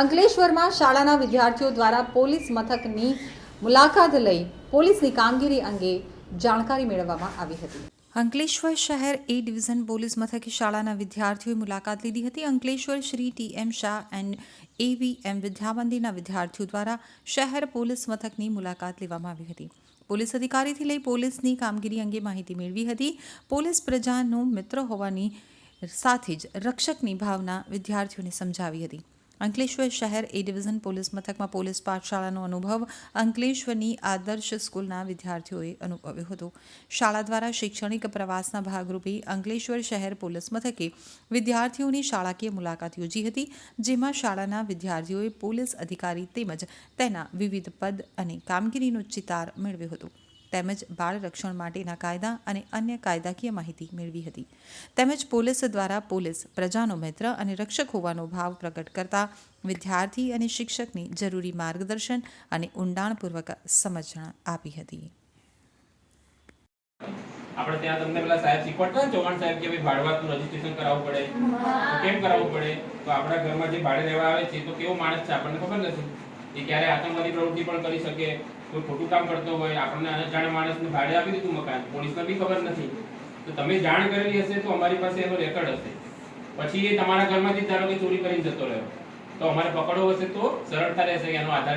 અંકલેશ્વરમાં શાળાના વિદ્યાર્થીઓ દ્વારા પોલીસ મથકની મુલાકાત લઈ પોલીસની કામગીરી અંગે જાણકારી મેળવવામાં આવી હતી. અંકલેશ્વર શહેર એ ડિવિઝન પોલીસ મથકે શાળાના વિદ્યાર્થીઓએ મુલાકાત લીધી હતી. Ankleshwar Shri T M Shah and A V M વિદ્યામંદિરના વિદ્યાર્થીઓ દ્વારા શહેર પોલીસ મથકની મુલાકાત લેવામાં આવી હતી. પોલીસ અધિકારીથી લઈ પોલીસની કામગીરી અંગે માહિતી મેળવી હતી. પોલીસ પ્રજાનો મિત્ર હોવાની સાથે જ રક્ષકની ભાવના વિદ્યાર્થીઓને સમજાવી હતી. અંકલેશ્વર શહેર એ ડિવિઝન પોલીસ મથકમાં પોલીસ પાઠશાળાનો અનુભવ અંકલેશ્વરની આદર્શ સ્કૂલના વિદ્યાર્થીઓએ અનુભવ્યો હતો. શાળા દ્વારા શૈક્ષણિક પ્રવાસના ભાગરૂપે અંકલેશ્વર શહેર પોલીસ મથકે વિદ્યાર્થીઓની શાળાકીય મુલાકાત યોજી હતી, જેમાં શાળાના વિદ્યાર્થીઓએ પોલીસ અધિકારી તેમજ તેના વિવિધ પદ અને કામગીરીનો ચિતાર મેળવ્યો હતો. તેમજ બાળ રક્ષણ માટેના કાયદા અને અન્ય કાયદાકીય માહિતી મેળવી હતી. તેમજ પોલીસ દ્વારા પોલીસ પ્રજાનો મિત્ર અને રક્ષક હોવાનો ભાવ પ્રગટ કરતા વિદ્યાર્થી અને શિક્ષકને જરૂરી માર્ગદર્શન અને ઊંડાણપૂર્વક સમજણ આપી હતી. આપણે ત્યાં તમને પેલા સાહેબ શીખવાડતા ને ચૌહાણ સાહેબ કે ભાઈ ભાડુઆતનું રજીસ્ટ્રેશન કરાવવું પડે કેમ કરાવવું પડે? તો આપણા ઘરમાં જે ભાડે રહેવા આવે છે, તો કેવો માણસ છે આપણને ખબર નથી. એ ક્યારે આતંકવાદી પ્રવૃત્તિ પણ કરી શકે કોઈ ખોટું કામ કરતો હોય, આપણને અજાણ માણસને ભાડે આપી દીધું મકાન, પોલીસને બી ખબર નથી. તો તમે જાણ કરેલી હશે તો અમારી પાસે એનો રેકોર્ડ હશે. પછી એ તમારા ઘરમાંથી ધારો કે ચોરી કરીને જતો રહ્યો, તો અમારે પકડવો હશે તો સરળતા રહેશે કે એનો આધાર